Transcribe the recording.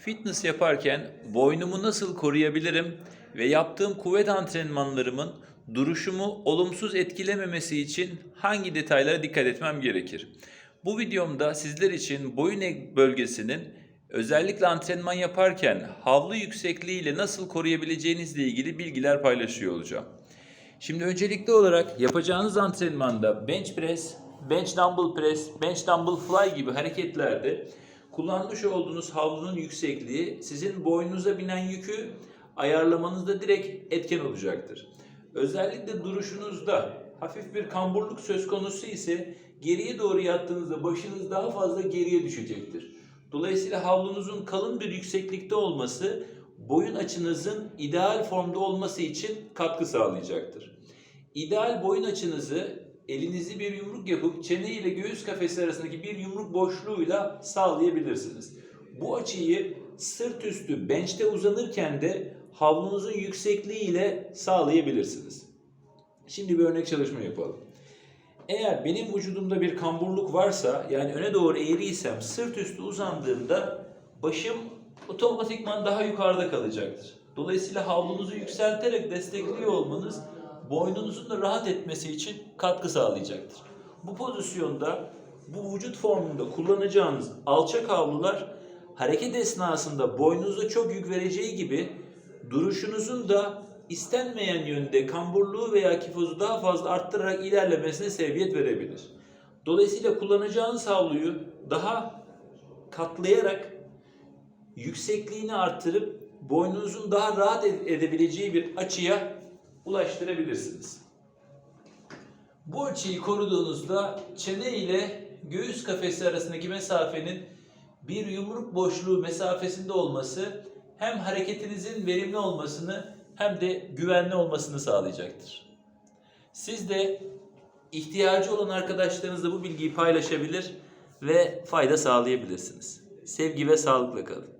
Fitness yaparken boynumu nasıl koruyabilirim ve yaptığım kuvvet antrenmanlarımın duruşumu olumsuz etkilememesi için hangi detaylara dikkat etmem gerekir? Bu videomda sizler için boyun bölgesinin özellikle antrenman yaparken havlu yüksekliği ile nasıl koruyabileceğinizle ilgili bilgiler paylaşıyor olacağım. Şimdi öncelikli olarak yapacağınız antrenmanda bench press, bench dumbbell press, bench dumbbell fly gibi hareketlerde kullanmış olduğunuz havlunun yüksekliği sizin boynunuza binen yükü ayarlamanızda direkt etken olacaktır. Özellikle duruşunuzda hafif bir kamburluk söz konusu ise geriye doğru yattığınızda başınız daha fazla geriye düşecektir. Dolayısıyla havlunuzun kalın bir yükseklikte olması boyun açınızın ideal formda olması için katkı sağlayacaktır. İdeal boyun açınızı elinizi bir yumruk yapıp çene ile göğüs kafesi arasındaki bir yumruk boşluğuyla sağlayabilirsiniz. Bu açıyı sırt üstü bench'te uzanırken de havlunuzun yüksekliği ile sağlayabilirsiniz. Şimdi bir örnek çalışma yapalım. Eğer benim vücudumda bir kamburluk varsa yani öne doğru eğriysem sırt üstü uzandığımda başım otomatikman daha yukarıda kalacaktır. Dolayısıyla havlunuzu yükselterek destekliyor olmanız boynunuzun da rahat etmesi için katkı sağlayacaktır. Bu pozisyonda bu vücut formunda kullanacağınız alçak havlular hareket esnasında boynunuza çok yük vereceği gibi duruşunuzun da istenmeyen yönde kamburluğu veya kifozu daha fazla arttırarak ilerlemesine sebebiyet verebilir. Dolayısıyla kullanacağınız havluyu daha katlayarak yüksekliğini artırıp boynunuzun daha rahat ed- edebileceği bir açıya ulaştırabilirsiniz. Bu açıyı koruduğunuzda çene ile göğüs kafesi arasındaki mesafenin bir yumruk boşluğu mesafesinde olması hem hareketinizin verimli olmasını hem de güvenli olmasını sağlayacaktır. Siz de ihtiyacı olan arkadaşlarınızla bu bilgiyi paylaşabilir ve fayda sağlayabilirsiniz. Sevgi ve sağlıkla kalın.